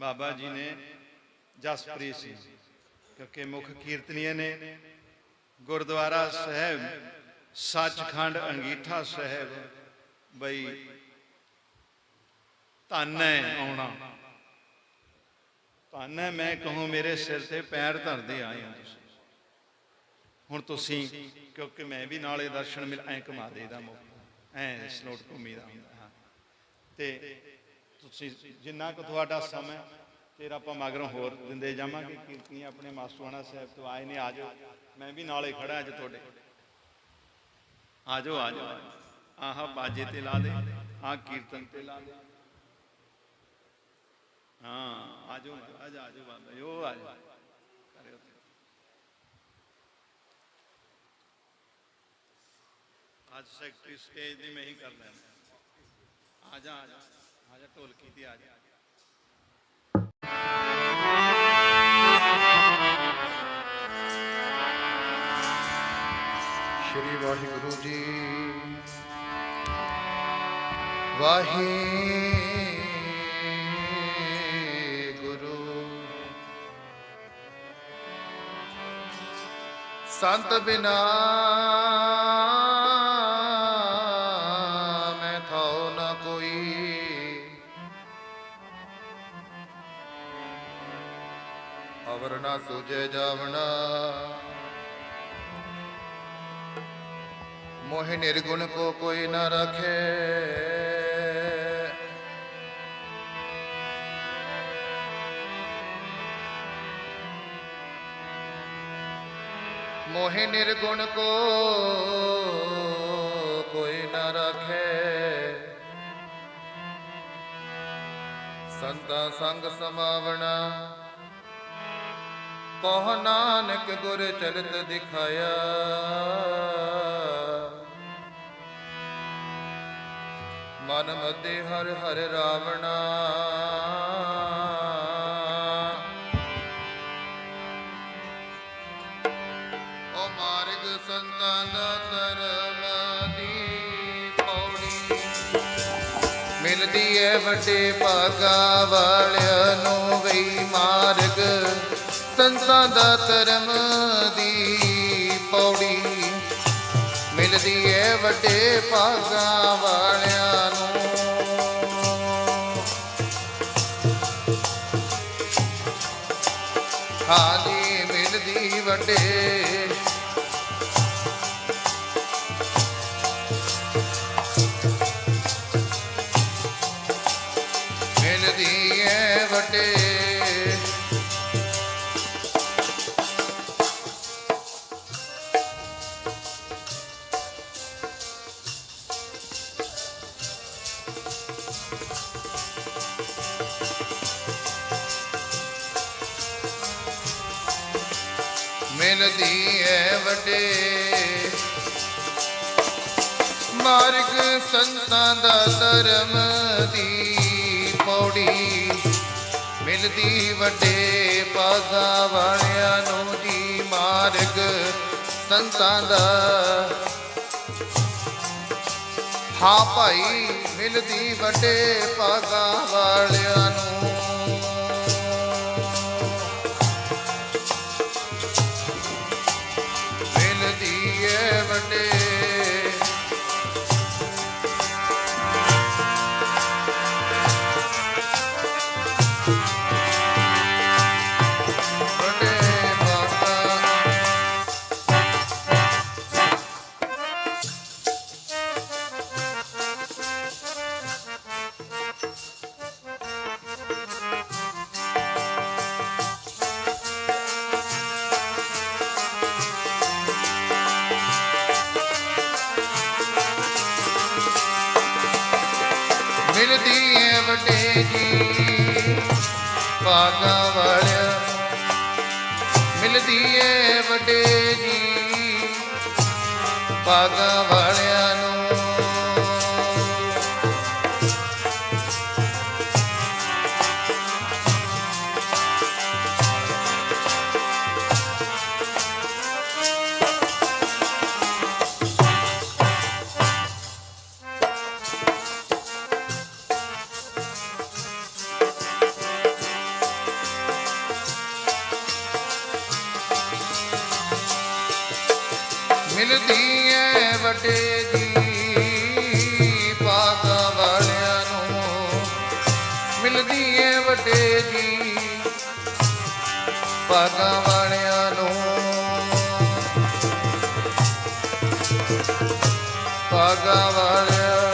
ਬਾਬਾ ਜੀ ਨੇ ਜਸਪ੍ਰੀਤ ਸਿੰਘ, ਕਿਉਂਕਿ ਮੁੱਖ ਕੀਰਤਨੀਏ ਨੇ, ਗੁਰਦੁਆਰਾ ਸਾਹਿਬ, ਸੱਚਖੰਡ ਅੰਗੀਠਾ ਸਾਹਿਬ, ਬਈ ਧੰਨ ਹੈ ਆਉਣਾ। ਧੰਨ ਹੈ ਮੈਂ ਕਹੂੰ ਮੇਰੇ ਸਿਰ ਤੇ ਪੈਰ ਧਰਦੇ ਆਏ ਹੋ ਤੁਸੀਂ। ਹੁਣ ਤੁਸੀਂ, ਕਿਉਂਕਿ ਮੈਂ ਵੀ ਨਾਲੇ ਦਰਸ਼ਨ ਮਿਲ ਐ ਕਮਾ ਦੇਦਾ ਮੌਕਾ ਐ ਸਲੋਟ ਘੁੰਮੀ ਦਾ ਹੁੰਦਾ ਤੇ ਤੁਸੀਂ ਜਿੰਨਾ ਕੁ ਤੁਹਾਡਾ ਸਮਾਂ ਹੈ, ਤੇਰਾ ਆਪਾਂ ਮਗਰੋਂ ਹੋਰ ਦਿੰਦੇ ਜਾਵਾਂਗੇ ਕੀਰਤਨੀ ਆਪਣੇ ਮਾਸਟਰਵਾਣਾ ਸਾਹਿਬ ਤੋਂ ਆਏ ਨੇ ਆਜੋ। ਮੈਂ ਵੀ ਨਾਲੇ ਖੜਾ ਅੱਜ ਤੁਹਾਡੇ। ਆਜੋ ਆਜੋ। ਆਹ ਬਾਜੇ ਤੇ ਲਾ ਦੇ ਆਹ ਕੀਰਤਨ ਤੇ ਲਾ ਦੇ। ਹਾਂ ਆਜੋ ਮਹਾਰਾਜ ਆਜੋ ਬਾਬਾ ਯੋ ਆਜੋ। ਕਰਿਓ ਤੇ। ਅੱਜ ਸੈਕਟਰੀ ਸਟੇਜ ਦੀ ਮੈਂ ਹੀ ਕਰ ਲੈਣਾ ਆ ਜਾ ਆ ਜਾ ਆ ਢੋਲਕੀ ਤੇ ਆ ਸ਼੍ਰੀ ਵਾਹਿਗੁਰੂ ਜੀ। ਵਾਹਿਗੁਰੂ। ਸੰਤ ਬਿਨਾ ਅਵਰ ਨਾ ਸੁਜੇ ਜਾਵਣਾ। ਮੋਹਿ ਨਿਰਗੁਣ ਕੋ ਕੋਈ ਨਾ ਰਖੇ। ਮੋਹਿ ਨਿਰਗੁਣ ਕੋ ਕੋਈ ਨਾ ਰਖੇ। ਸੰਤਾ ਸੰਗ ਸਮਾਵਣਾ। ਕਹ ਨਾਨਕ ਗੁਰ ਚਰਿਤ ਦਿਖਾਇਆ। ਮਨ ਮਤੇ ਹਰ ਹਰ ਰਾਵਣਾ। ਓ ਮਾਰਗ ਸੰਤਾਂ ਦਾ ਧਰਮ ਦੀ ਪੌੜੀ। ਮਿਲਦੀ ਏ ਵੱਡੇ ਭਾਗਾ ਵਾਲਿਆਂ ਨੂੰ ਵਈ ਮਾਰਗ। ਸੰਤਾਂ ਦਾ ਧਰਮ ਦੀ ਪੌੜੀ। ਮਿਲਦੀ ਏ ਵੱਡੇ ਭਾਗਾ ਵਾਲਿਆਂ ਨੂੰ। ਹਾਲੀ ਮਿਲਦੀ ਵੱਡੇ ਮਿਲਦੀ ਏ ਵੱਡੇ। ਮਾਰਗ ਸੰਤਾਂ ਦਾ ਧਰਮ ਦੀ ਪੌੜੀ। ਮਿਲਦੀ ਵੱਡੇ ਪਾਗਾ ਵਾਲਿਆਂ ਨੂੰ ਦੀ ਮਾਰਗ ਸੰਤਾਂ ਦਾ। ਹਾਂ ਭਾਈ, ਮਿਲਦੀ ਵੱਡੇ ਪਾਗਾ ਵਾਲਿਆਂ ਨੂੰ ਮਿਲਦੀ ਏ ਵੱਡੇ ਜੀ ਬਾਗਾ ਵਾਲਿਆ ਮਿਲਦੀ ਏ ਵੱਡੇ ਜੀ ਬਾਗਾ ਵਾਲਿਆਂ ਨੂੰ ਮਿਲਦੀ ਐ ਵੱਡੇ ਜੀ ਪਾਗਾ ਵਾਲਿਆਂ ਨੂੰ। ਮਿਲਦੀ ਐ ਵੱਡੇ ਜੀ ਪਾਗਾ ਵਾਲਿਆਂ ਨੂੰ। ਪਾਗਾ ਵਾਲਿਆਂ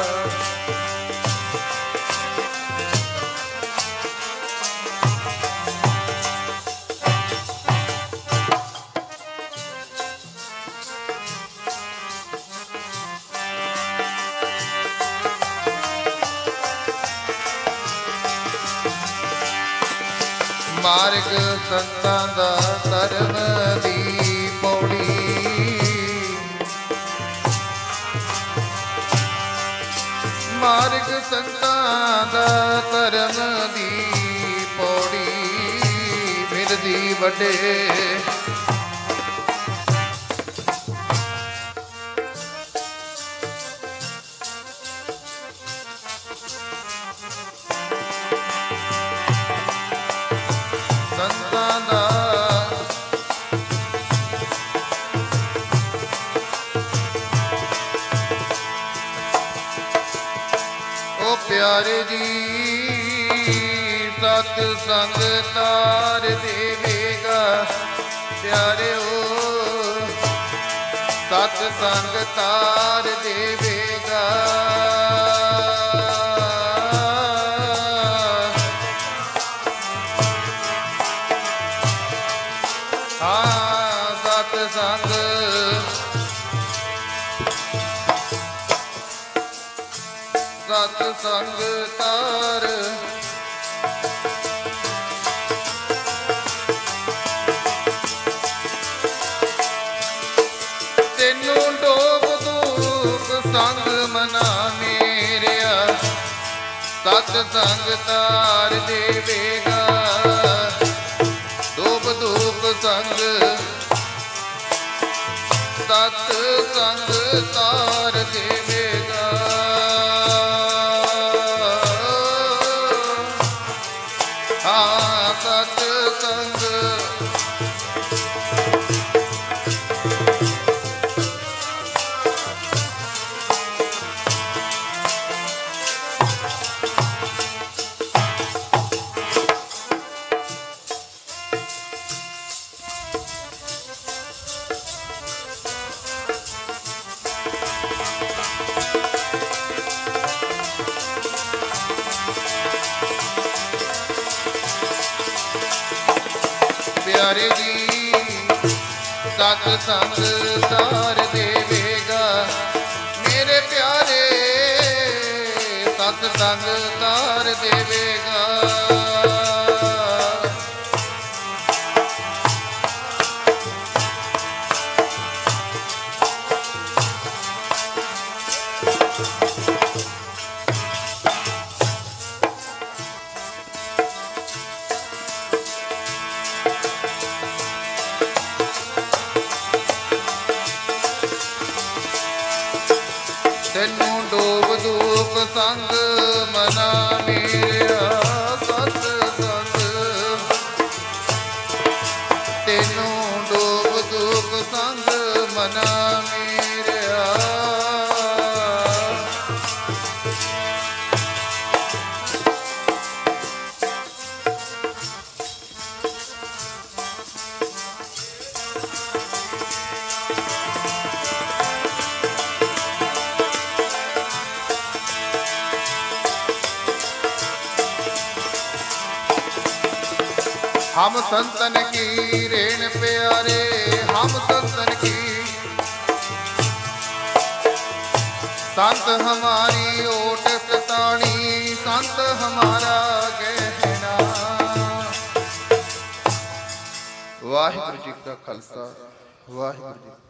ਮਾਰਗ ਸੰਤਾਂ ਦਾ ਧਰਮ ਦੀ ਪੌੜੀ। ਮਾਰਗ ਸੰਤਾਂ ਦਾ ਧਰਮ ਦੀ ਪੌੜੀ। ਮਿਲਦੀ ਵੱਡੇ ਪਿਆਰ ਜੀ ਸਤ ਸੰਗ ਤਾਰ ਦੇਵੇਗਾ। ਪਿਆਰਿਓ ਸਤ ਸੰਗ ਤਾਰ ਦੇਵੇਗਾ। ਸਤ ਸੰਗ ਤਾਰ। ਤੈਨੂੰ ਡੋਬ ਦੂਪ ਸੰਗ ਮਨਾ ਮੇਰਿਆ ਸਤ ਸੰਗ ਤਾਰ ਦੇਵੇਗਾ। ਧੂਪ ਧੂਪ ਸੰਗ। ਸਤ ਸੰਗ ਹਾਂ ਸਤ ਸੰਗ ਪਿਆਰੇ ਜੀ ਸਤ ਸੰਗ ਤਾਰ ਦੇਵੇਗਾ। ਮੇਰੇ ਪਿਆਰੇ ਸਤ ਸੰਗ ਤਾਰ ਦੇਵੇਗਾ। ਹਮ ਸੰਤਨ ਕੀ ਰੇਣ ਪਿਆਰੇ, ਹਮ ਸੰਤਨ ਕੀ। ਸੰਤ ਹਮਾਰੀ ਓਟ ਸਤਾਣੀ ਸੰਤ ਹਮਾਰਾ ਗਹਿਣਾ। ਵਾਹਿਗੁਰੂ ਜੀ ਕਾ ਖਾਲਸਾ, ਵਾਹਿਗੁਰੂ ਜੀ